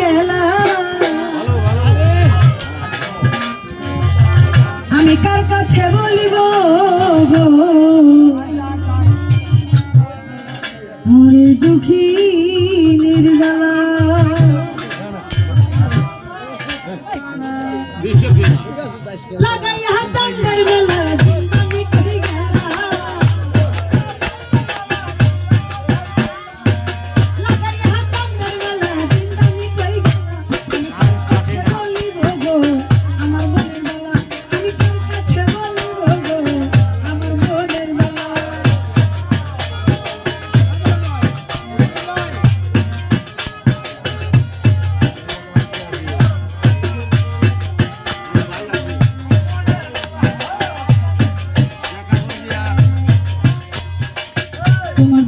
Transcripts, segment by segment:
গেলা। আমি কার কাছে বলিব মরে দুঃখী নির্গালা লাগাই হাত মেলা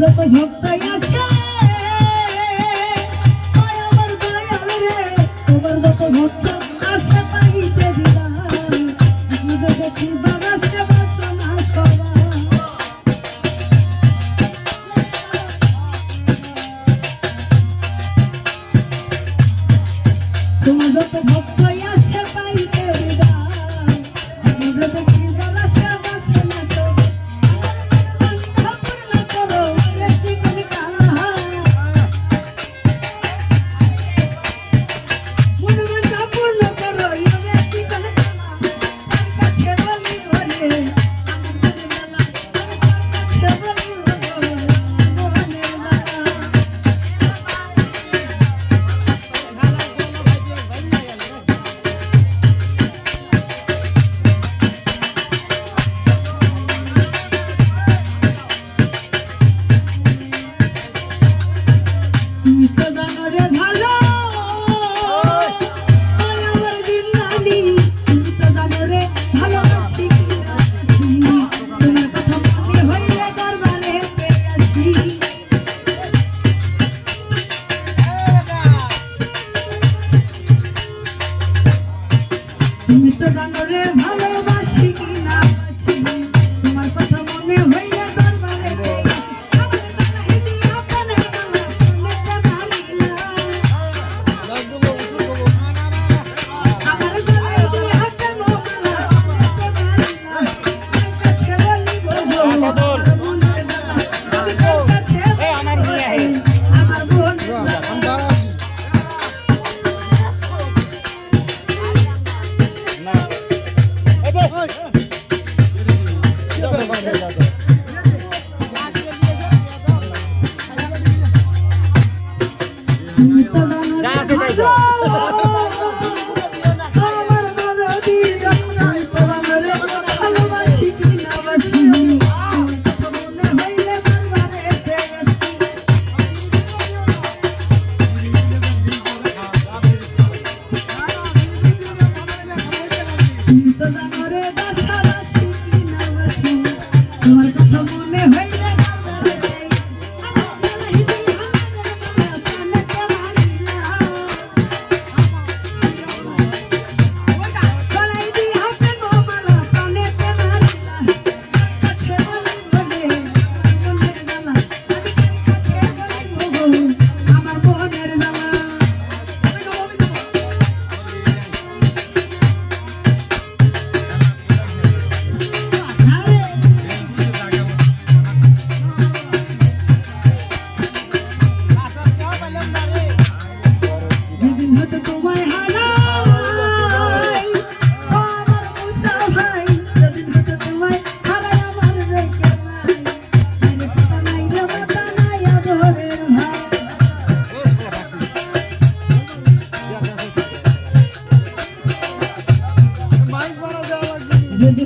যত ভক্তাই আসে আমার দয়াল রে তোমার যত ভক্ত আসে পাইতে দিলাম। দেখিবা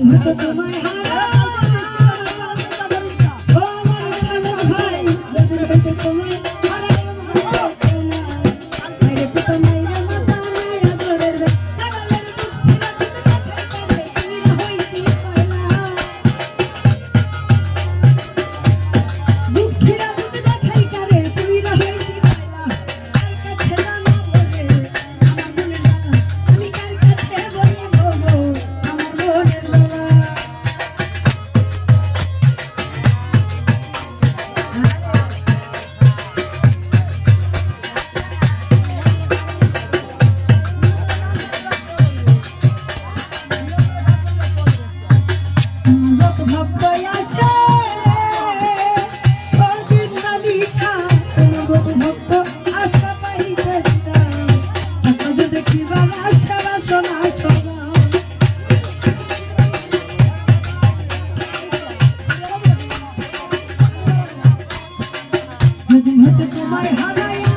またたま Hadi hadi kumay halayım